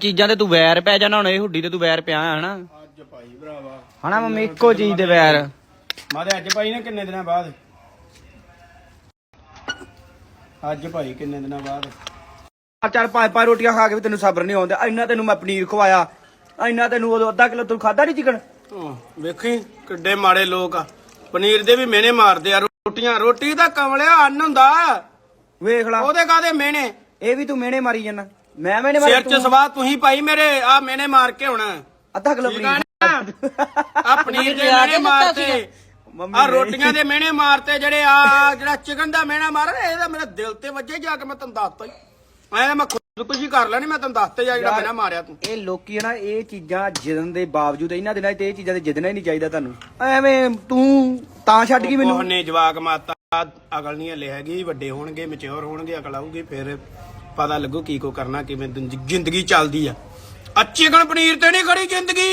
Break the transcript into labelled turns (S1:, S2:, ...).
S1: ਚੀਜ਼ਾਂ ਤੇ ਤੂੰ ਵੈਰ ਪੈ ਜਾਣਾ ਹੁਣ ਇਹ ਹੁੱਡੀ ਤੇ ਤੂੰ ਵੈਰ ਪਿਆ ਹਨਾ।
S2: ਅੱਜ ਭਾਈ ਭਰਾਵਾ।
S1: ਹਨਾ ਮੰਮੀ ਇੱਕੋ ਚੀਜ਼ ਦੇ ਵੈਰ।
S2: ਮਾਦੇ ਅੱਜ ਭਾਈ ਨੇ ਕਿੰਨੇ ਦਿਨਾਂ ਬਾਅਦ? ਅੱਜ ਭਾਈ ਕਿੰਨੇ ਦਿਨਾਂ ਬਾਅਦ?
S1: ਆ ਚੱਲ ਪੰਜ ਪੰਜ ਰੋਟੀਆਂ ਖਾ ਕੇ ਵੀ ਤੈਨੂੰ ਸਬਰ ਨਹੀਂ ਆਉਂਦਾ। ਇੰਨਾ ਤੈਨੂੰ ਮੈਂ ਪਨੀਰ ਖਵਾਇਆ। ਇੰਨਾ ਤੈਨੂੰ ਉਦੋਂ ਅੱਧਾ ਕਿਲੋ ਤੂੰ ਖਾਦਾ ਨਹੀਂ ਚਿਕਨ?
S2: ਹਾਂ, ਵੇਖੀ ਕਿੱਡੇ ਮਾੜੇ ਲੋਕ ਆ। ਪਨੀਰ ਦੇ ਵੀ ਮਿਹਨੇ ਮਾਰਦੇ ਆ। ਰੋਟੀਆਂ ਰੋਟੀ ਦਾ ਕਮਲਿਆ ਅੰਨ ਹੁੰਦਾ।
S1: ਵੇਖ ਲਾ।
S2: ਉਹਦੇ ਕਾਦੇ ਮਿਹਨੇ
S1: ਇਹ ਵੀ ਤੂੰ ਮਿਹਣੇ ਮਾਰੀ ਜਾਂਦਾ ਮੈਂ ਮਾਰੀ
S2: ਸਿਰ 'ਚ ਸਵਾਹ ਤੁਸੀਂ ਭਾਈ ਮੇਰੇ ਆ ਮਿਹਨੇ ਮਾਰ ਕੇ ਹੁਣ।
S1: ਅੱਧਾ ਕਿਲੋ ਪਨੀਰ
S2: ਆ ਪਨੀਰ। ਦੇ ਮਿਹਨੇ ਮਾਰਤੇ।
S1: ਮੰਮੀ
S2: ਆ। ਰੋਟੀਆਂ ਦੇ ਮਿਹਨੇ ਮਾਰਤੇ ਜਿਹੜੇ ਆ ਜਿਹੜਾ ਚਿਕਨ ਦਾ ਮਿਹਣਾ ਮਾਰ ਇਹਦਾ ਮੇਰੇ ਦਿਲ ਤੇ ਵੱਜੇ ਜਾ ਕੇ ਮੈਂ ਤੈਨੂੰ ਦੱਸਤਾ ਹੀ। ਐ ਮੈਂ ਖੁਦਕੁਸ਼ੀ ਕਰ ਲੈਣੀ ਮੈਂ ਤੈਨੂੰ ਦੱਸਤੇ ਜਾ ਜਿਹੜਾ ਮਿਹਣਾ ਮਾਰਿਆ ਤੂੰ।
S1: ਇਹ ਲੋਕੀ ਨਾ ਇਹ ਚੀਜ਼ਾਂ ਜਿੱਦਣ ਦੇ ਬਾਵਜੂਦ ਇਹਨਾਂ ਦਿਨਾਂ 'ਚ ਤੇ ਇਹ ਚੀਜ਼ਾਂ ਤੇ ਜਿੱਦਣਾ ਹੀ ਨਹੀਂ ਚਾਹੀਦਾ ਤੁਹਾਨੂੰ। ਐਵੇਂ ਤੂੰ ਤਾਂ ਛੱਡ ਗਈ ਮੈਨੂੰ।
S2: ਉਹਨੇ ਜਵਾਕ ਮਾਤਾ ਅਕਲ ਨਹੀਂ ਹਲੇ ਹੈਗੀ ਵੱਡੇ ਹੋਣਗੇ ਮੈਚੁਰ ਹੋਣਗੇ ਅਕਲ ਆਊਗੀ ਫਿਰ ਪਤਾ ਲੱਗੂ ਕੀ ਕੋ ਕਰਨਾ, ਕਿਵੇਂ ਜ਼ਿੰਦਗੀ- ਚੱਲਦੀ ਆ। ਅੱਛੀ ਕਣ ਪਨੀਰ ਤੇ ਨਹੀਂ ਖੜੀ ਜ਼ਿੰਦਗੀ।